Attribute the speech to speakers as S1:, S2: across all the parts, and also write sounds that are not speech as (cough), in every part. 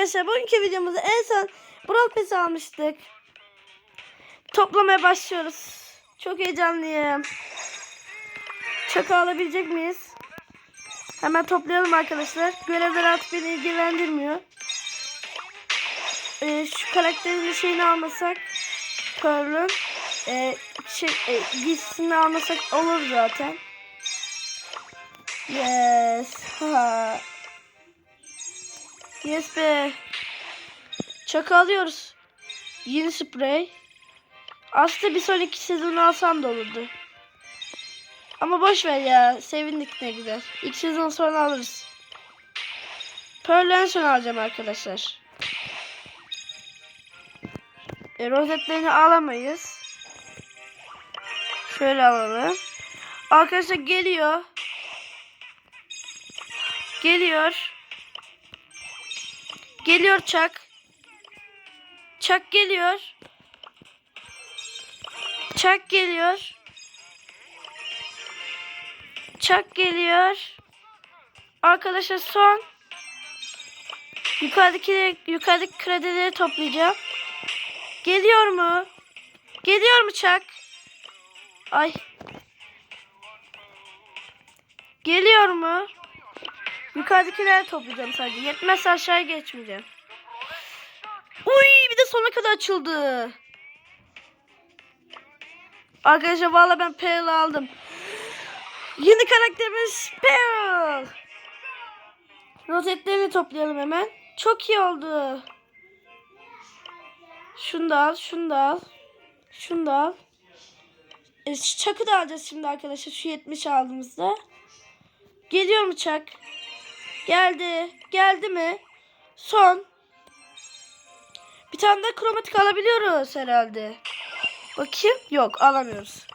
S1: arkadaşlar bugünkü videomuzda en son Brawl Pass almıştık. Toplamaya başlıyoruz. Çok heyecanlıyım. Çakı alabilecek miyiz? Hemen toplayalım arkadaşlar. Görevler artık beni ilgilendirmiyor. Ee, şu karakterin şeyini almasak Pearl'ın e, şey, e, giysisini almasak olur zaten. Yes. Ha. Yes be. Çakı alıyoruz. Yeni sprey. Aslında bir sonraki sezon alsam da olurdu. Ama boş ver ya. Sevindik ne güzel. İlk sezon sonra alırız. Pearl en son alacağım arkadaşlar. E, rozetlerini alamayız. Şöyle alalım. Arkadaşlar geliyor. Geliyor. Geliyor Çak. Çak geliyor. Çak geliyor. Çak geliyor. Arkadaşlar son. Yukarıdaki yukarıdaki kredileri toplayacağım. Geliyor mu? Geliyor mu Çak? Ay. Geliyor mu? Yukarıdakileri toplayacağım sadece. Yetmezse aşağıya geçmeyeceğim. Uy bir de sona kadar açıldı. Arkadaşlar valla ben Pearl aldım. Yeni karakterimiz Pearl. Rozetlerini toplayalım hemen. Çok iyi oldu. Şunu da al, şunu da al. Şunu da al. E, çakı da alacağız şimdi arkadaşlar. Şu 70 aldığımızda. Geliyor mu çak? Geldi. Geldi mi? Son. Bir tane daha kromatik alabiliyoruz herhalde. Bakayım. Yok alamıyoruz.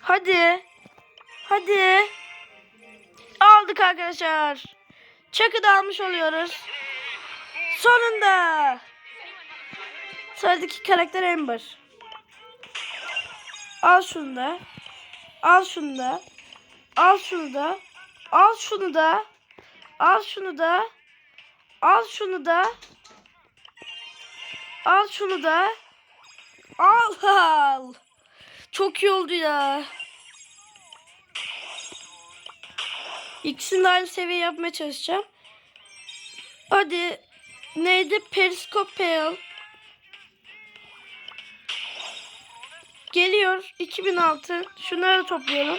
S1: Hadi. Hadi. Aldık arkadaşlar. Çakı da almış oluyoruz. Sonunda. Sıradaki karakter Amber. Al şunu da. Al şunu da. Al şunu da. Al şunu da. Al şunu da. Al şunu da. Al şunu da. Al al. (laughs) Çok iyi oldu ya. İkisini de aynı seviye yapmaya çalışacağım. Hadi. Neydi? Periskop Pale. Geliyor. 2006. Şunları toplayalım.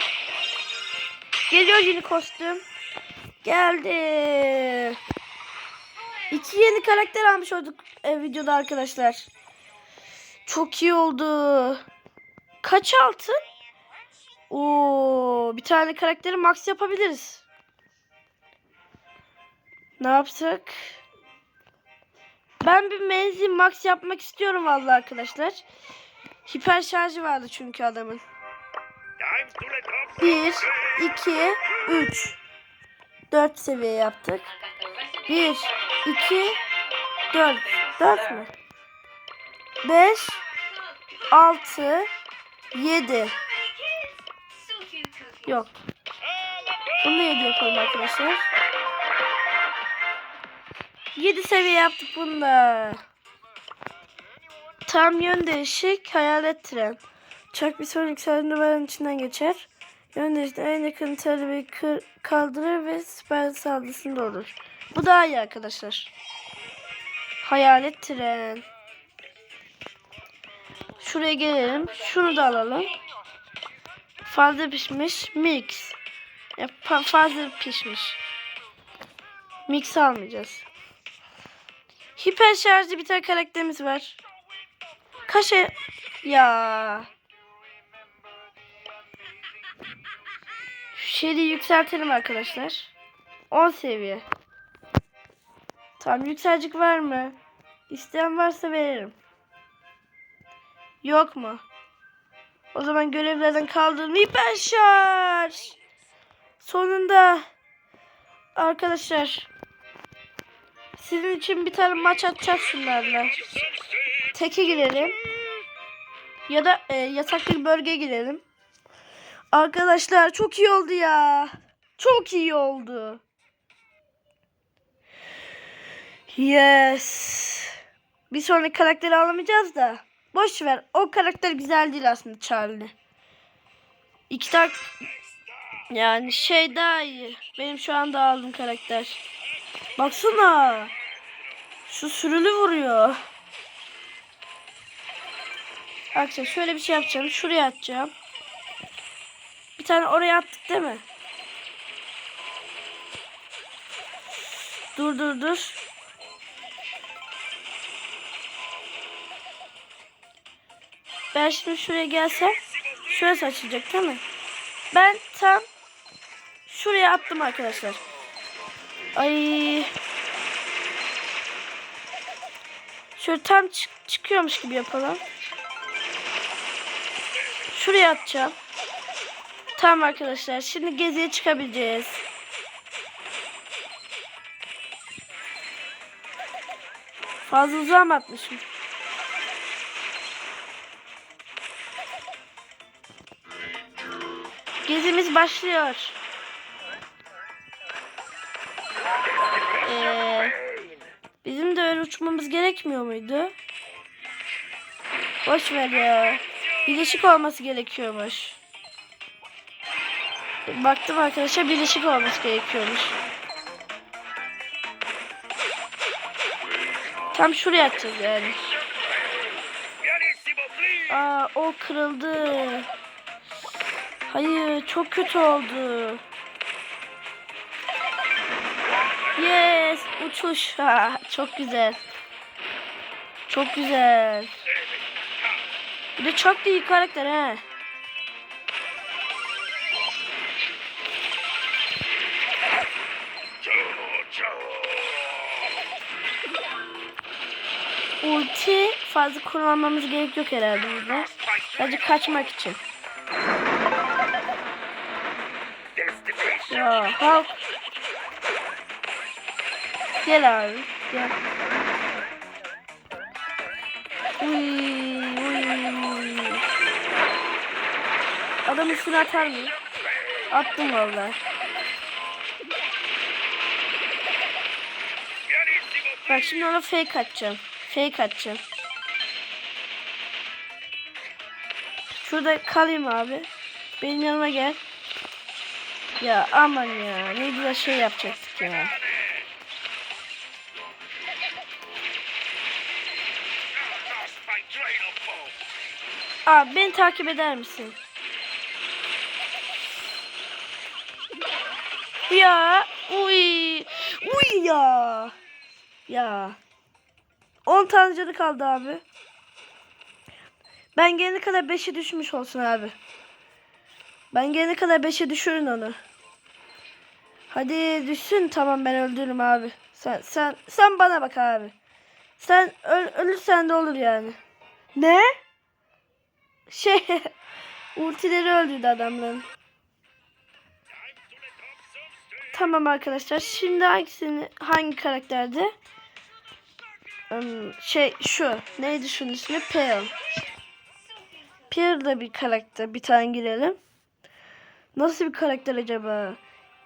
S1: Geliyor yeni kostüm. Geldi. İki yeni karakter almış olduk e, videoda arkadaşlar. Çok iyi oldu. Kaç altın? Oo, bir tane karakteri max yapabiliriz. Ne yapsak? Ben bir menzil max yapmak istiyorum vallahi arkadaşlar. Hiper şarjı vardı çünkü adamın. 1, 2, 3. 4 seviye yaptık. 1, 2, 4. 4 mü? 5, 6, 7. Yok. Bunu da 7 yapalım arkadaşlar. 7 seviye yaptık bunda. Tam yön değişik hayalet tren. Uçak bir sonraki saatin duvarın içinden geçer. Yön en yakın talebeyi kaldırır ve siper saldırısında olur. Bu daha iyi arkadaşlar. Hayalet tren. Şuraya gelelim. Şunu da alalım. Fazla pişmiş mix. Ya, fa- fazla pişmiş. Mix almayacağız. Hiper şarjlı bir tane karakterimiz var. Kaşe ya. Şeyi yükseltelim arkadaşlar. 10 seviye. Tamam yükselcik var mı? İsteyen varsa veririm. Yok mu? O zaman görevlerden kaldırdım. Hiper şarj. Sonunda. Arkadaşlar. Sizin için bir tane maç atacağız şunlarla. Teke girelim. Ya da e, yasaklı bir girelim. Arkadaşlar çok iyi oldu ya. Çok iyi oldu. Yes. Bir sonraki karakteri alamayacağız da. Boş ver. O karakter güzel değil aslında Charlie. İki tak yani şey daha iyi. Benim şu anda aldığım karakter. Baksana. Şu sürülü vuruyor. Arkadaşlar şöyle bir şey yapacağım. Şuraya atacağım. Tane oraya attık değil mi? Dur dur dur. Ben şimdi şuraya gelsem şurası açılacak değil mi? Ben tam şuraya attım arkadaşlar. Ay. Şöyle tam çık- çıkıyormuş gibi yapalım. Şuraya atacağım. Tamam arkadaşlar. Şimdi geziye çıkabileceğiz. Fazla uzağa mı atmışım? Gezimiz başlıyor. Ee, bizim de öyle uçmamız gerekmiyor muydu? Boş ver ya. Birleşik olması gerekiyormuş. Baktım arkadaşlar birleşik olması gerekiyormuş. Tam şuraya atacağız yani. Aa o kırıldı. Hayır çok kötü oldu. Yes uçuş. Ha, çok güzel. Çok güzel. Bir de çok iyi karakter he. Ulti fazla kullanmamız gerek yok herhalde burada. Sadece kaçmak için. Ya Hulk. Gel abi. Gel. Adam üstüne atar mı? Attım vallahi. Bak şimdi ona fake atacağım. Fake atacağım. Şurada kalayım abi. Benim yanıma gel. Ya aman ya. Ne güzel şey yapacaktık ya. Abi beni takip eder misin? Ya. Uy. Uy ya. Ya. 10 tane canı kaldı abi. Ben gelene kadar 5'e düşmüş olsun abi. Ben gelene kadar 5'e düşürün onu. Hadi düşsün tamam ben öldürürüm abi. Sen sen sen bana bak abi. Sen öl, ölürsen de olur yani. Ne? Şey (laughs) ultileri öldürdü adamların. Tamam arkadaşlar. Şimdi hangisini hangi karakterde? Şey şu. Neydi şunun ismi? Pale. Pale da bir karakter. Bir tane girelim. Nasıl bir karakter acaba?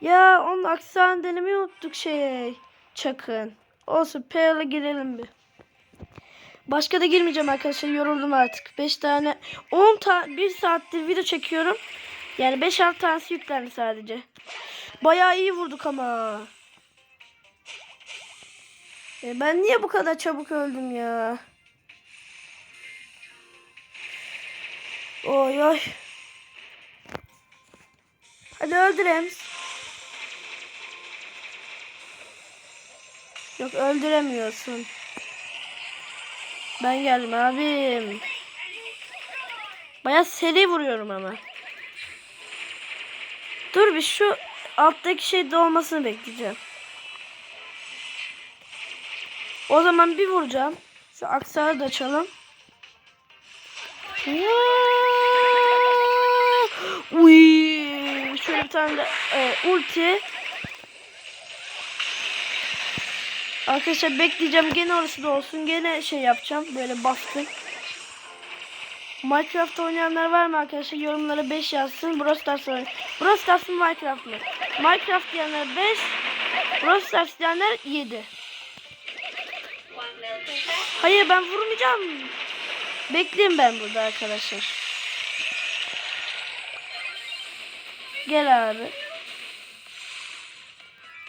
S1: Ya onun aksanı denemeyi unuttuk şey. Çakın. Olsun Pale'a girelim bir. Başka da girmeyeceğim arkadaşlar. Yoruldum artık. 5 tane 10 tane 1 saattir video çekiyorum. Yani 5-6 tanesi yüklendi sadece. Bayağı iyi vurduk ama. E ben niye bu kadar çabuk öldüm ya? Oy oy. Hadi öldür Ems. Yok öldüremiyorsun. Ben geldim abim. Bayağı seri vuruyorum ama. Dur bir şu alttaki şey dolmasını bekleyeceğim. O zaman bir vuracağım. Şu aksağı da açalım. Uy, şöyle bir tane de e, ulti. Arkadaşlar bekleyeceğim. Gene orası da olsun. Gene şey yapacağım. Böyle baskın. Minecraft oynayanlar var mı arkadaşlar? Yorumlara 5 yazsın. Brawl Stars oyn- Brawl Stars mı Minecraft mı? Minecraft diyenler 5. Brawl Stars diyenler 7. Hayır ben vurmayacağım. Bekleyin ben burada arkadaşlar. Gel abi.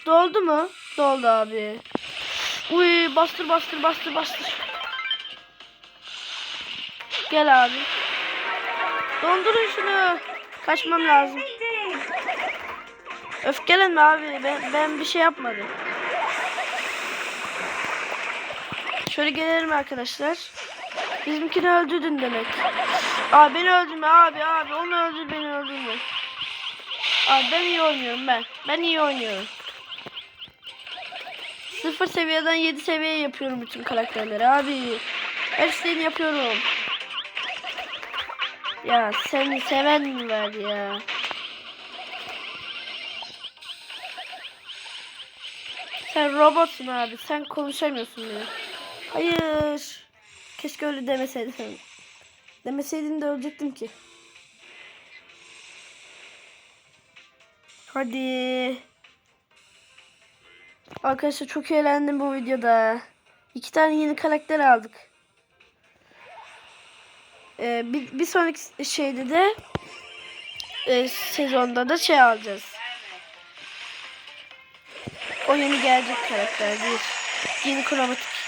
S1: Doldu mu? Doldu abi. Uy bastır bastır bastır bastır. Gel abi. Dondurun şunu. Kaçmam lazım. Öfkelenme abi. Ben, ben bir şey yapmadım. Şöyle gelelim arkadaşlar. Bizimkini öldürdün demek. Abi beni öldürme abi abi. Onu öldür beni öldürme. Abi ben iyi oynuyorum ben. Ben iyi oynuyorum. Sıfır seviyeden 7 seviye yapıyorum bütün karakterleri abi. Hepsini yapıyorum. Ya seni seven mi var ya? Sen robotsun abi. Sen konuşamıyorsun bile. Hayır. Keşke öyle demeseydin. Demeseydin de ölecektim ki. Hadi. Arkadaşlar çok eğlendim bu videoda. İki tane yeni karakter aldık. Ee, bir, bir sonraki şeyde de e, sezonda da şey alacağız. O yeni gelecek karakter değil. Yeni kromatik.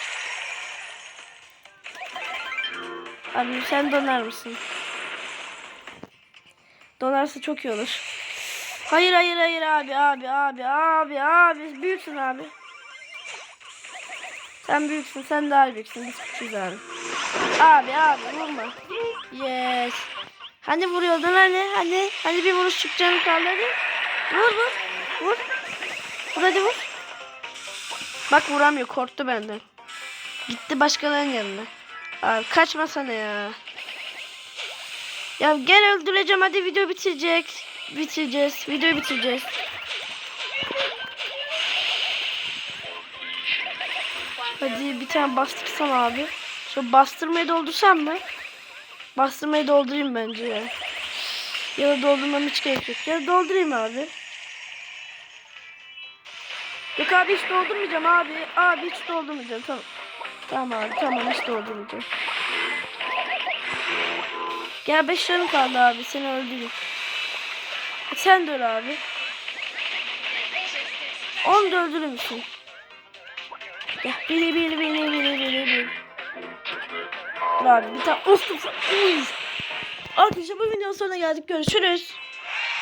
S1: Abi sen donar mısın? Donarsa çok iyi olur. Hayır hayır hayır abi abi abi abi abi büyüksün abi. Sen büyüksün sen daha büyüksün biz küçüğüz abi. Abi abi vurma. Yes. Hani vuruyordun hani hani hani bir vuruş çıkacağını kaldı. Vur vur vur. Vur hadi vur. Bak vuramıyor korktu benden. Gitti başkalarının yanına. Abi kaçmasana ya. Ya gel öldüreceğim hadi video bitirecek. Bitireceğiz. Videoyu bitireceğiz. Hadi bir tane bastırsam abi. Şu bastırmayı doldursam mı? Bastırmayı doldurayım bence ya. Ya da doldurmam hiç gerek yok. Ya doldurayım abi. Yok abi hiç doldurmayacağım abi. Abi hiç doldurmayacağım. Tamam. Tamam tamam hiç doldurmayacağım. Gel 5 canım kaldı abi seni öldüreyim. Sen de öl abi. Onu da öldürür müsün? Gel bili bili bili bili bili. Dur abi bir tane of of. Arkadaşlar bu videonun sonuna geldik. Görüşürüz.